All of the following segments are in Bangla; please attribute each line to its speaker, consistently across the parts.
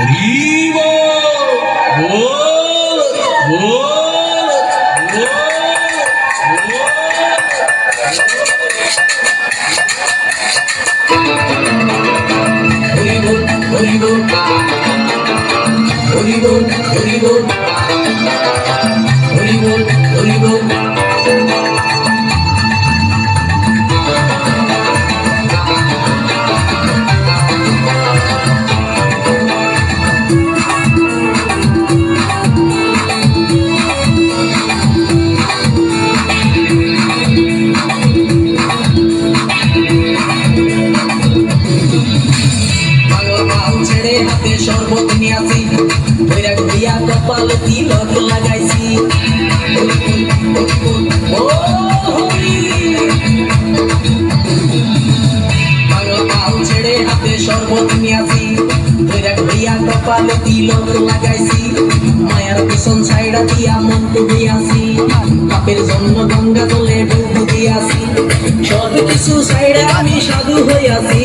Speaker 1: হরি বল বল বল বৈরাগ দিয়া কপালে তিলক লাগাইছি। ও ছেড়ে হাতে শরবত নিয়ে আসি। বৈরাগ দিয়া কপালে তিলক লাগাইছি। মায়ার পিছন ছাইড়া দিয়া মন ডুবিয়াছি পাপের জন্য গঙ্গা জলে ডুব দিয়াছি সব কিছু আমি সাধু হইয়াছি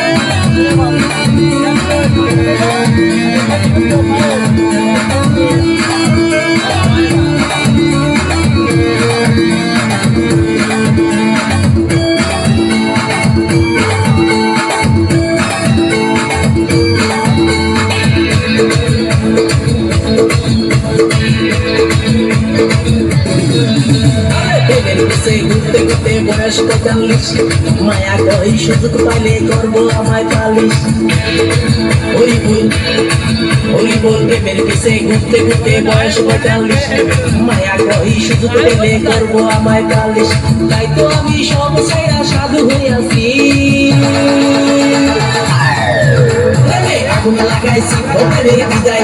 Speaker 1: পঁয়তাল্লিশ মায়া কই সুযোগ পাইলে করব আমায় ওই বল ওই বল ঘুরতে ঘুরতে বয়স পঁয়তাল্লিশ। মায়া কই সুযোগ পেলে করব আমায় পালিশ তাই তো আমি সব সাইরা সাধু হইয়াছি বিদায়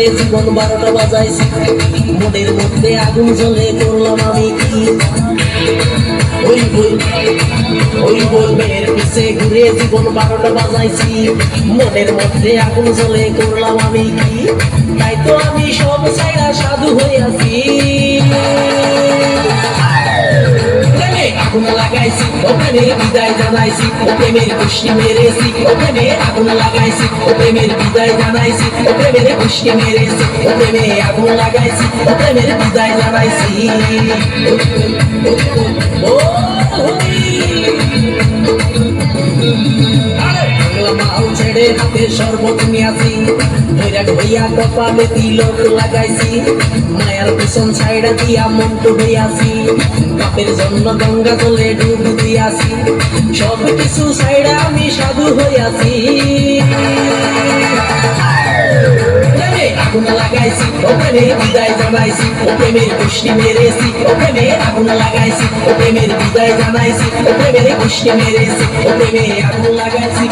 Speaker 1: ঘুরে জীবন বারোটা বাজাইছি। মনের মধ্যে আগুন জ্বলে করলাম আমি কি? ওই বই, ওই মেয়ের পিছে ঘুরে জীবন বারোটা বাজাইছি। মনের মধ্যে আগুন জ্বলে করলাম আমি কি? তাই তো আমি সব ছাইরা সাধু হয়ে প্রেমে জানাইছি ও প্রেমের পুষ্টি মেরেছি ও প্রেমে আগুন লাগাইছি ও প্রেমের বিদায় জানাইছি ও প্রেমের পুষ্টি মেরেছি ও প্রেমে আগুন লাগাইছি ও প্রেমের বিদায় জানাইছি ও হরি মাল ছেড়ে হাতে শরবত নিয়াছি। বৈরাগ হইয়া কপালে তিলক লাগাইছি। মায়ার পিছন ছাইড়া দিয়া মন ডুবিয়াছি বাপের জন্য গঙ্গা জলে ডুব দিয়াছি। সব কিছু ছাইড়া আমি সাধু হইয়াছি আগুন লাগাইছি ও প্রেমে বিদায় জানাইছি ও প্রেমের পুষ্টি মেরেছি ও প্রেমে আগুন লাগাইছি ও প্রেমের বিদায় জানাইছি ও প্রেমের পুষ্টি মেরেছি ও প্রেমে আগুন লাগাইছি।